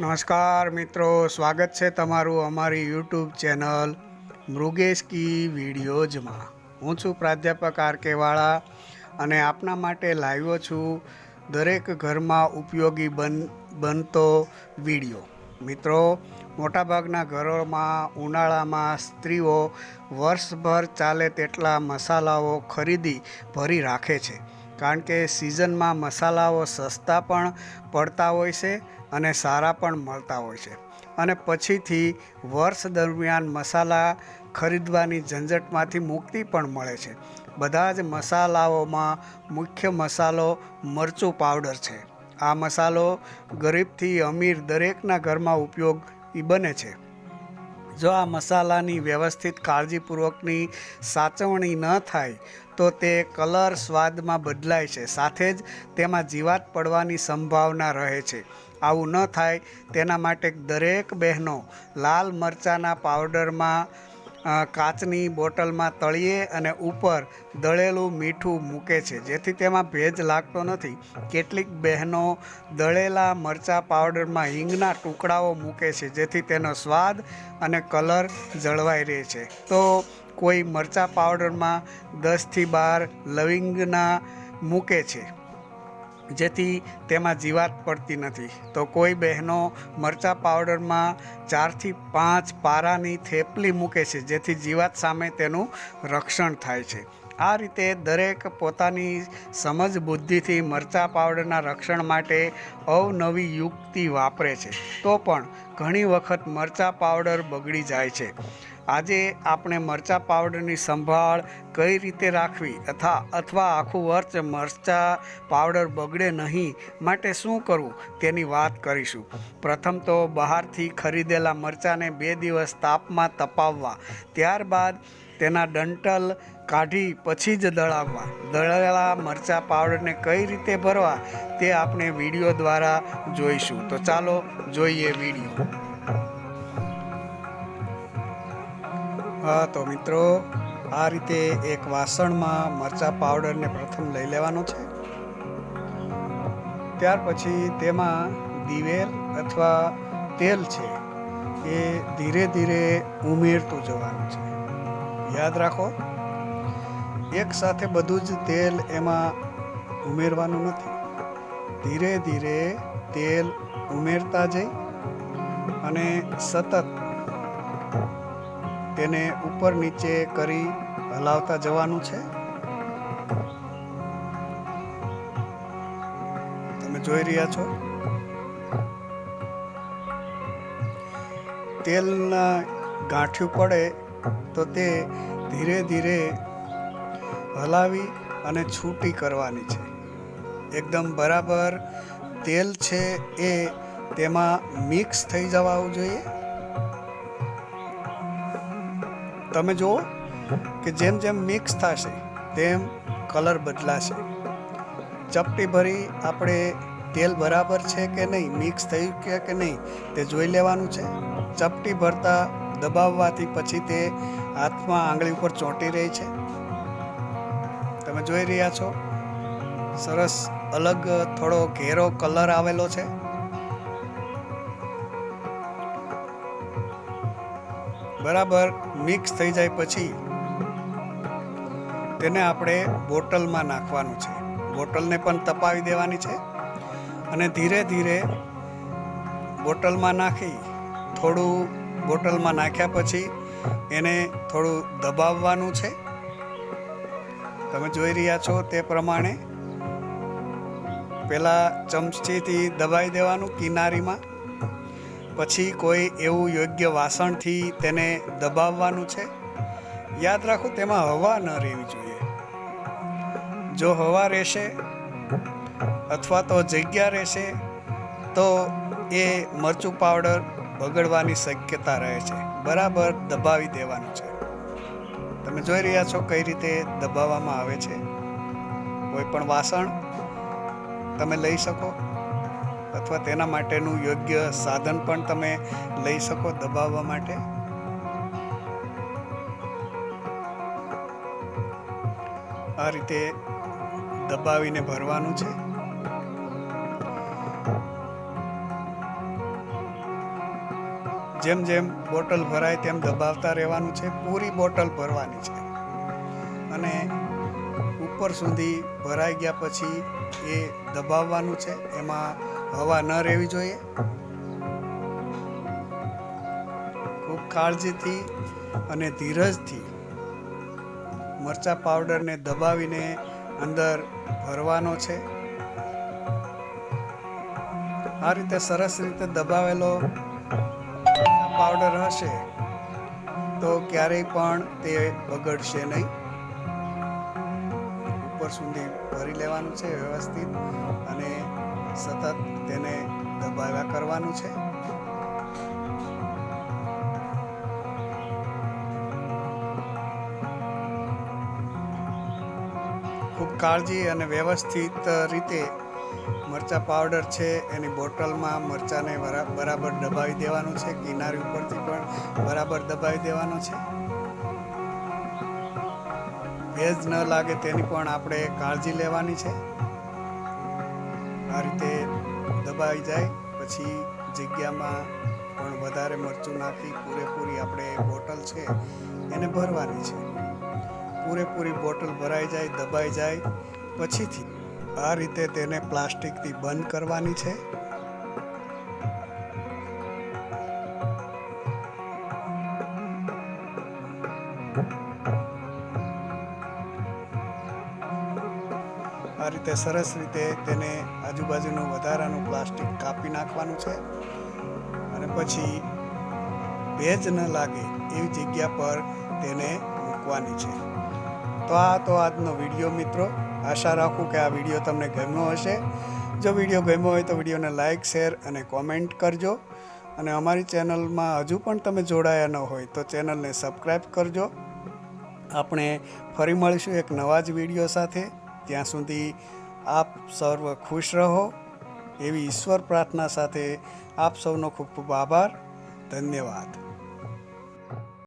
નમસ્કાર મિત્રો, સ્વાગત છે તમારું અમારી યુટ્યુબ ચેનલ મૃગેશ કી વિડીયોઝમાં. હું છું પ્રાધ્યાપક આર કેવાળા અને આપના માટે લાવ્યો છું દરેક ઘરમાં ઉપયોગી બન, બનતો વીડિયો. મિત્રો, મોટાભાગના ઘરોમાં, ઉનાળામાં સ્ત્રીઓ વર્ષભર ચાલે તેટલા મસાલાઓ ખરીદી ભરી રાખે છે. કારણ કે સિઝનમાં મસાલાઓ સસ્તા પણ પડતા હોય છે અને સારા પણ મળતા હોય છે. અને પછીથી વર્ષ દરમિયાન મસાલા ખરીદવાની ઝંઝટમાંથી મુક્તિ પણ મળે છે. બધા જ મસાલાઓમાં મુખ્ય મસાલો મરચું પાવડર છે. આ મસાલો ગરીબથી અમીર દરેકના ઘરમાં ઉપયોગ બને છે. જો આ મસાલાની વ્યવસ્થિત કાળજીપૂર્વકની સાચવણી ન થાય, તો તે કલર સ્વાદમાં બદલાય છે. સાથે જ તેમાં જીવાત પડવાની સંભાવના રહે છે. આવું ન થાય, તેના માટે દરેક બહેનો લાલ મરચાંના પાવડરમાં કાચની બોટલમાં તળીએ અને ઉપર દળેલું મીઠું મૂકે છે. જેથી તેમાં ભેજ લાગતો નથી. કેટલીક બહેનો દળેલા મરચાં પાવડરમાં હિંગના ટુકડાઓ મૂકે છે, જેથી તેનો સ્વાદ અને કલર જળવાઈ રહે છે. તો કોઈ મરચાં પાવડરમાં દસથી બાર લવિંગના મૂકે છે. જેથી તેમાં જીવાત પડતી નથી. તો કોઈ બહેનો મરચાં પાવડરમાં ચારથી પાંચ પારાની થેપલી મૂકે છે, જેથી જીવાત સામે તેનું રક્ષણ થાય છે. આ રીતે દરેક પોતાની સમજ, બુદ્ધિથી મરચાં પાવડરના રક્ષણ માટે અવનવી યુક્તિ વાપરે છે. તો પણ ઘણી વખત મરચાં પાવડર બગડી જાય છે. આજે આપણે મરચાં પાવડરની સંભાળ કઈ રીતે રાખવી અથવા અથવા આખું વર્ષ મરચાં પાવડર બગડે નહીં માટે શું કરવું તેની વાત કરીશું. પ્રથમ તો બહારથી ખરીદેલા મરચાંને બે દિવસ તાપમાં તપાવવા, ત્યારબાદ તેના ડંટલ કાઢી પછી જ દળાવવા. દળેલા મરચાં પાવડરને કઈ રીતે ભરવા તે આપણે વીડિયો દ્વારા જોઈશું. તો ચાલો જોઈએ વીડિયો. હા, તો મિત્રો, આ રીતે એક વાસણમાં મરચાં પાવડરને પ્રથમ લઈ લેવાનો છે. ત્યાર પછી તેમાં દિવેલ અથવા તેલ છે એ ધીરે ધીરે ઉમેરતું જવાનું છે. યાદ રાખો, એક સાથે બધું જ તેલ એમાં ઉમેરવાનું નથી. ધીરે ધીરે તેલ ઉમેરતા જઈ અને સતત તેને ઉપર નીચે કરી હલાવતા જવાનું છે. તમે જોઈ રહ્યા છો? તેલના ગાંઠિયું પડે તો તે ધીરે ધીરે હલાવી અને છૂટી કરવાની છે. એકદમ બરાબર તેલ છે એ તેમાં મિક્સ થઈ જવાવું જોઈએ. તમે જુઓ કે જેમ જેમ મિક્સ થશે તેમ કલર બદલાશે. ચપટી ભરી આપણે તેલ બરાબર છે કે નહીં મિક્સ થયું કે કે નહીં તે જોઈ લેવાનું છે. ચપટી ભરતા દબાવવાથી પછી તે હાથમાં આંગળી ઉપર ચોંટી રહી છે. તમે જોઈ રહ્યા છો? સરસ અલગ થોડો ઘેરો કલર આવેલો છે. બરાબર મિક્સ થઈ જાય પછી તેને આપણે બોટલમાં નાખવાનું છે. બોટલને પણ તપાવી દેવાની છે અને ધીરે ધીરે બોટલમાં નાખી થોડું બોટલમાં નાખ્યા પછી એને થોડું દબાવવાનું છે. તમે જોઈ રહ્યા છો તે પ્રમાણે. પહેલાં ચમચીથી દબાવી દેવાનું કિનારીમાં. પછી કોઈ એવું યોગ્ય વાસણથી તેને દબાવવાનું છે? યાદ રાખો, તેમાં હવા ન રહેવી જોઈએ. જો હવા રહેશે અથવા તો જગ્યા રહેશે, તો એ મરચું પાવડર બગડવાની શક્યતા રહે છે. બરાબર દબાવી દેવાનું છે. તમે જોઈ રહ્યા છો કઈ રીતે દબાવવામાં આવે છે? કોઈ પણ વાસણ તમે લઈ શકો. અથવા તેના માટેનું યોગ્ય સાધન પણ તમે લઈ શકો દબાવવા માટે? આ રીતે દબાવીને ભરવાનું છે. જેમ જેમ બોટલ ભરાય તેમ દબાવતા રહેવાનું છે. પૂરી બોટલ ભરવાની છે. અને ઉપર સુધી ભરાઈ ગયા પછી એ દબાવવાનું છે. એમાં હવા ન રહેવી જોઈએ. ખૂબ કાળજીથી અને ધીરજથી મરચા પાવડરને દબાવીને અંદર ભરવાનો છે. આ રીતે સરસ રીતે દબાવેલો પાવડર હશે તો ક્યારેય પણ તે બગડશે નહીં. ઉપર સુધી ભરી લેવાનું છે વ્યવસ્થિત અને સતત તેને દબાવ્યા કરવાનું છે. ખૂબ કાળજી અને વ્યવસ્થિત રીતે મરચા પાવડર છે, એની બોટલમાં મરચાને બરાબર દબાવી દેવાનું છે, કિનારી ઉપરથી પણ બરાબર દબાવી દેવાનો છે. ભેજ ન લાગે તેની પણ આપણે કાળજી લેવાની છે. આ રીતે દબાવી જાય, પછી જગ્યામાં પણ વધારે મરચું નાખી પૂરેપૂરી આપણે બોટલ છે એને ભરવાની છે. પૂરેપૂરી બોટલ ભરાઈ જાય, દબાઈ જાય, પછીથી આ રીતે તેને પ્લાસ્ટિકથી બંધ કરવાની છે. આ રીતે સરસ રીતે તેને આજુબાજુનું વધારાનું પ્લાસ્ટિક કાપી નાખવાનું છે. અને પછી ભેજ ન લાગે એવી જગ્યા પર તેને મૂકવાની છે. તો આ તો આજનો વીડિયો મિત્રો. આશા રાખું કે આ વીડિયો તમને ગમ્યો હશે. જો વીડિયો ગમ્યો હોય તો વિડીયોને લાઇક શેર અને કોમેન્ટ કરજો. અને અમારી ચેનલમાં હજુ પણ તમે જોડાયા ન હોય તો ચેનલને સબસ્ક્રાઈબ કરજો. આપણે ફરી મળીશું એક નવા જ વીડિયો સાથે. ત્યાં સુધી આપ સર્વ ખુશ રહો. એવી ઈશ્વર પ્રાર્થના સાથે આપ સૌનો ખૂબ ખૂબ આભાર. ધન્યવાદ.